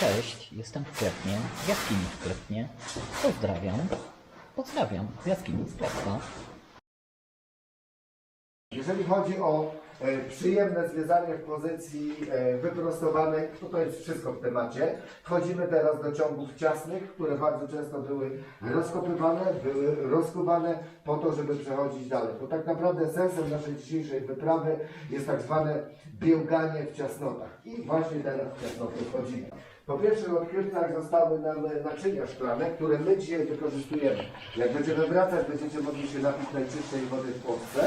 Cześć, jestem w Klepnie, w jaskini w Klepnie. Pozdrawiam. Pozdrawiam, w jaskini z Klepna. Jeżeli chodzi o przyjemne zwiedzanie w pozycji e, wyprostowanej, to jest wszystko w temacie. Wchodzimy teraz do ciągów ciasnych, które bardzo często były rozkopywane, były rozkubane po to, żeby przechodzić dalej. Bo tak naprawdę sensem naszej dzisiejszej wyprawy jest tak zwane bieganie w ciasnotach. I właśnie teraz w ciasnoty wchodzimy. Po pierwszych odkrywcach zostały nam e, naczynia szklane, które my dzisiaj wykorzystujemy. Jak będziemy wracać, będziecie mogli się napić najczystszej wody w Polsce.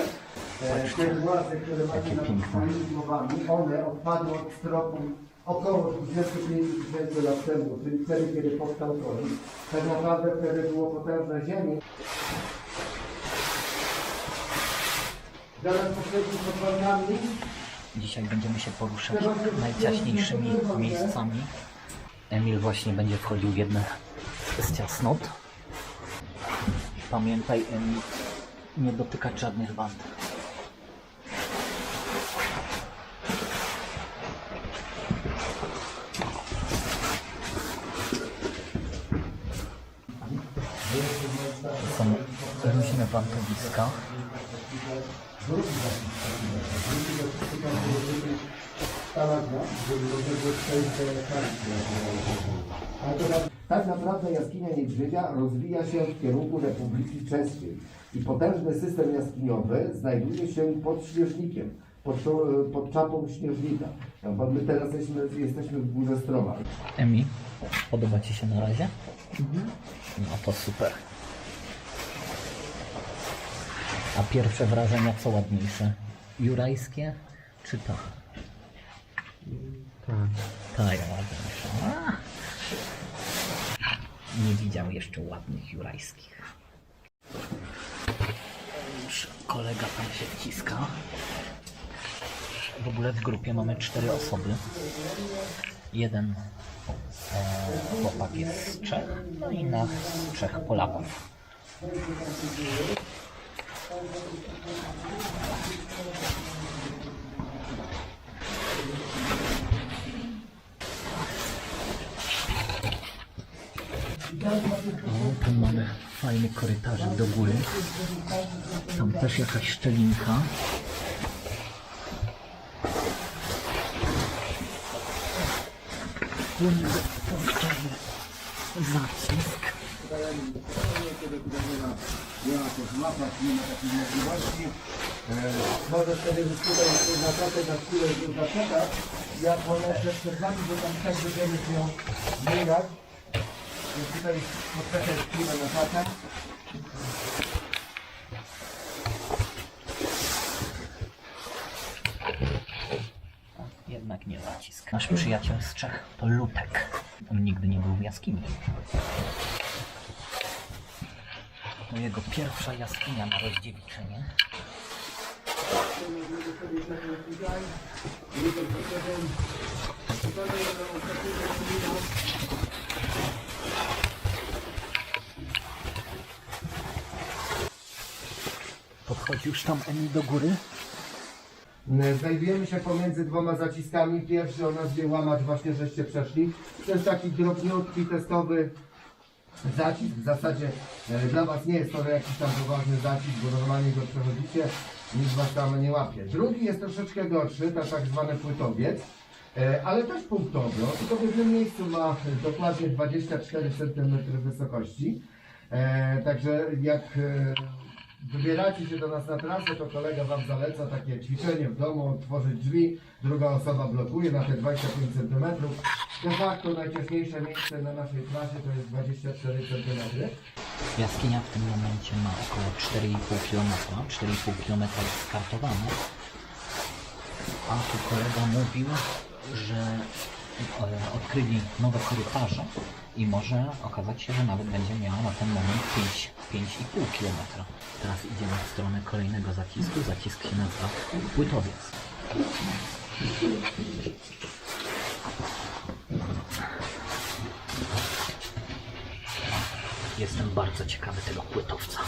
Te władze, które macie nad swoimi głowami, one odpadły od stropu około 25 tysięcy lat temu, czyli wtedy, kiedy powstał Konin. Tak naprawdę wtedy było potężne ziemi. Zaraz poprzednimi podwodami Dzisiaj będziemy się poruszać najciaśniejszymi miejscami. Emil właśnie będzie wchodził w jedne z ciasnot. Pamiętaj, Emil, nie dotykać żadnych band. Są to tak- tak naprawdę jaskinia Niedźwiedzia rozwija się w kierunku Republiki Czeskiej i potężny system jaskiniowy znajduje się pod śnieżnikiem, pod, pod czapą śnieżnika. No, my teraz jesteśmy, jesteśmy w górze Stroma. Emi, podoba Ci się na razie? No to super. A pierwsze wrażenia co ładniejsze? Jurajskie czy ta? Ta. Ta ładniejsza. A! Nie widział jeszcze ładnych jurajskich. Już kolega tam się wciska. W ogóle w grupie mamy cztery osoby. Jeden e, chłopak jest z Czech, no i nas trzech Polaków. O, tu mamy fajny korytarzyk do góry. Tam też jakaś szczelinka. Płynny punktowy zacisk. Może wtedy tutaj zaczekać na chwilę zaczekać. Ja polecę przed Wami, bo tam tak będziemy się zmieniać. Więc tutaj poczekać chwilę na chatę. Jednak nie zacisk. Nasz przyjaciel z Czech to Lutek. On nigdy nie był w jaskini. To jego pierwsza jaskinia na rozdziewiczenie. Podchodzi już tam Emil do góry. Znajdujemy się pomiędzy dwoma zaciskami. Pierwszy o nazwie łamacz właśnie żeście przeszli. To jest taki drobniutki, testowy zacisk. W zasadzie e, dla Was nie jest to jakiś tam poważny zacisk, bo normalnie go przechodzicie, nic Was tam nie łapie. Drugi jest troszeczkę gorszy, to tak zwany płytowiec. e, Ale też punktowy, on tylko w jednym miejscu ma dokładnie 24 cm wysokości. E, także jak e, wybieracie się do nas na trasę, to kolega Wam zaleca takie ćwiczenie w domu, otworzyć drzwi, druga osoba blokuje na te 25 cm. De facto najciaśniejsze miejsce na naszej trasie to jest 24 cm. Jaskinia w tym momencie ma około 4,5 km, 4,5 km jest skartowane. A tu kolega mówił, że e, odkryli nowe korytarze i może okazać się, że nawet będzie miała na ten moment 5, 5,5 km. Teraz idziemy w stronę kolejnego zacisku. Zacisk się nazywa Płytowiec. Jestem bardzo ciekawy tego płytowca.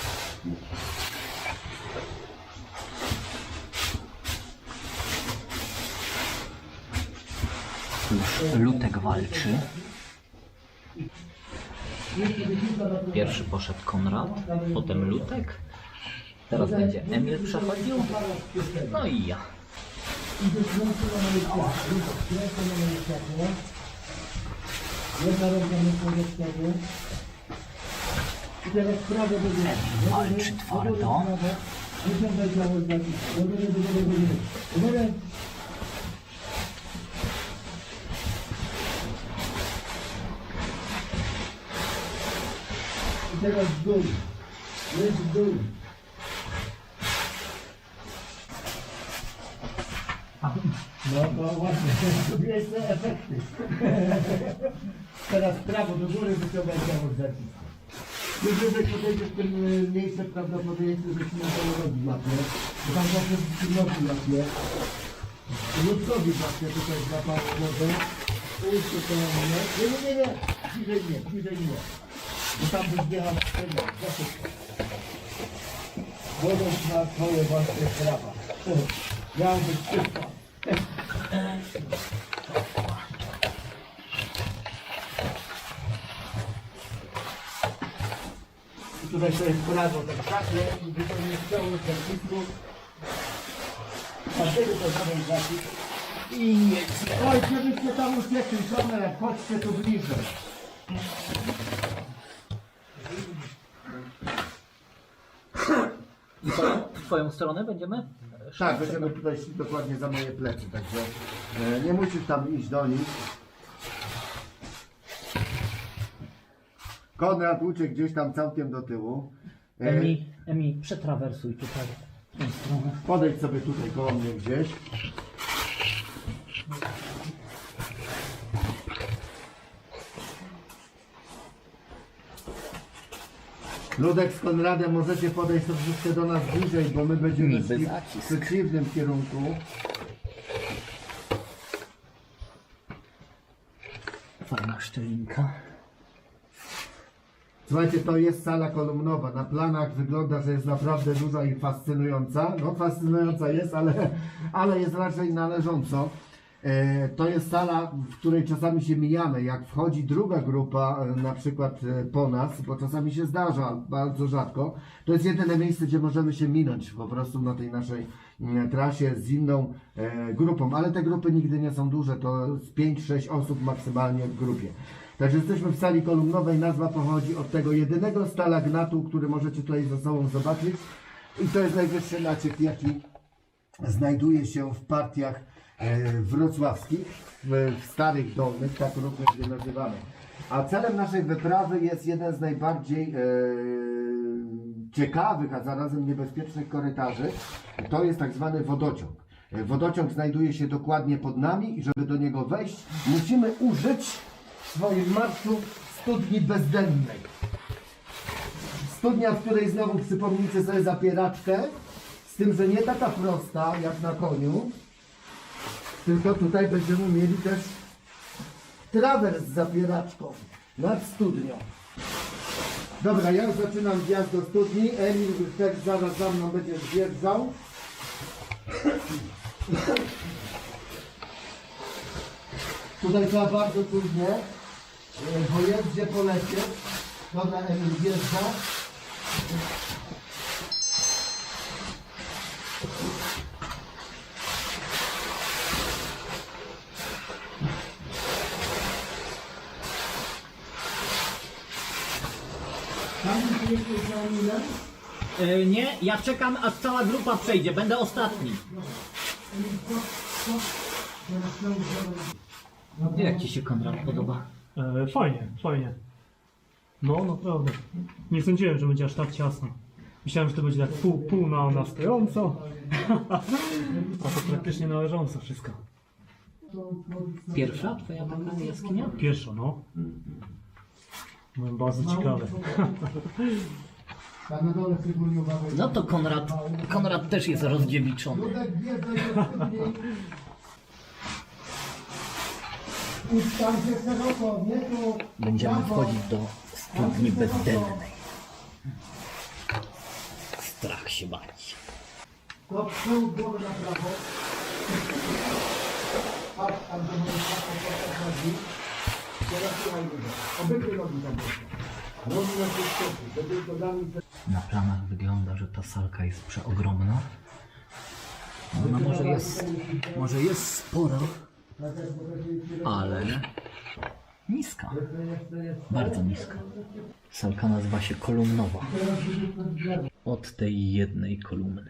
Już Lutek walczy. Pierwszy poszedł Konrad, potem Lutek. Teraz będzie Emil przechodził. No i ja. Jedna ręka. I teraz prawo do góry. Walczy twardo ciało z nogi. Do góry, do góry, do góry. Do góry. I teraz w dół. Jest w dół. No to ładnie, to jest efekty. Teraz prawo do góry wyciągaj ciało z nogi. Jeżeli podejdzie w tym y, miejsce prawdopodobieństwo, że się na to robi łapie, tam zawsze w nogi łapie. Ludzkowi właśnie tutaj złapało wodę. Ujście to nie. Nie, nie, nie, nie. Bliżej nie, bliżej nie. Bo tam by zbierał strzelił. Za szybko. Wodą na twoje własne prawa. Miał być czysto. I tutaj jest prawo, tak szafle i wypełnię całą serwisku. Każdego to samej zapisz. I jedź. Oj, żebyście tam uciekli, kamera, chodźcie tu bliżej. I twoją stronę będziemy? Tak, będziemy tutaj szli dokładnie za moje plecy, także e, nie musisz tam iść do nich. Konrad uciekł gdzieś tam całkiem do tyłu. E, Emi, Emi, przetrawersuj tutaj tą stronę. Podejdź sobie tutaj koło mnie gdzieś. Ludek z Konradem możecie podejść troszeczkę do nas bliżej, bo my będziemy Niby szli zacisk. w przeciwnym kierunku. Fajna szczelinka. Słuchajcie, to jest sala kolumnowa. Na planach wygląda, że jest naprawdę duża i fascynująca. No fascynująca jest, ale, ale jest raczej należąco. E, to jest sala, w której czasami się mijamy. Jak wchodzi druga grupa, e, na przykład e, po nas, bo czasami się zdarza, bardzo rzadko, to jest jedyne miejsce, gdzie możemy się minąć po prostu na tej naszej mm, trasie z inną grupą. Ale te grupy nigdy nie są duże, to z 5-6 osób maksymalnie w grupie. Także jesteśmy w sali kolumnowej, nazwa pochodzi od tego jedynego stalagnatu, który możecie tutaj ze sobą zobaczyć. I to jest najwyższy naciek, jaki znajduje się w partiach wrocławskich, w, w Starych Dolnych, tak również je nazywamy. A celem naszej wyprawy jest jeden z najbardziej e, ciekawych, a zarazem niebezpiecznych korytarzy. To jest tak zwany wodociąg. E, Wodociąg znajduje się dokładnie pod nami i żeby do niego wejść, musimy użyć w swoim marszu studni bezdennej. Studnia, w której znowu przypomnijcie sobie zapieraczkę, z tym, że nie taka prosta jak na koniu, tylko tutaj będziemy mieli też trawers z zapieraczką nad studnią. Dobra, ja już zaczynam wjazd do studni. Emil też zaraz za mną będzie zjeżdżał. Tutaj trzeba bardzo trudnie, e, bo jest gdzie polecieć. Dobra, Emil wjeżdża. Emilem? E, nie, ja czekam aż cała grupa przejdzie, będę ostatni. Jak ci się Konrad podoba? E, fajnie, fajnie. No, naprawdę. Nie sądziłem, że będzie aż tak ciasno. Myślałem, że to będzie tak pół, pół na, na stojąco. A to praktycznie należąco wszystko. Pierwsza twoja taka jaskinia? Pierwsza, no. Byłem bardzo ciekawy. No to Konrad, Konrad też jest rozdziewiczony. Będziemy wchodzić do studni bezdennej. Strach się bać. To przełóż głowę na prawo. Patrz. Na planach wygląda, że ta salka jest przeogromna. Ona może jest, może jest spora, ale niska. Bardzo niska. Salka nazywa się kolumnowa. Od tej jednej kolumny.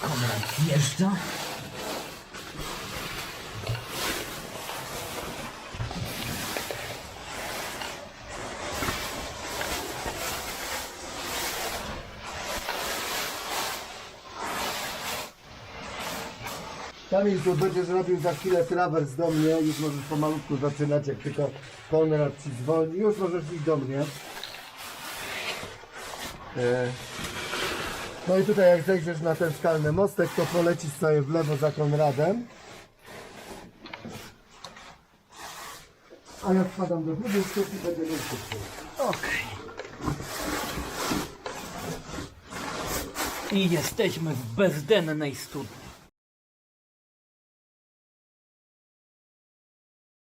Konrad wjeżdża. Kamil, tu będziesz robił za chwilę trawers do mnie, już możesz pomalutku zaczynać, jak tylko Konrad ci zwolni, już możesz iść do mnie. E, No i tutaj jak zejdziesz na ten skalny mostek, to polecisz sobie w lewo za Konradem. A ja wpadam do drugiej sztuki, będzie szybciej. Okej. I jesteśmy w bezdennej studni.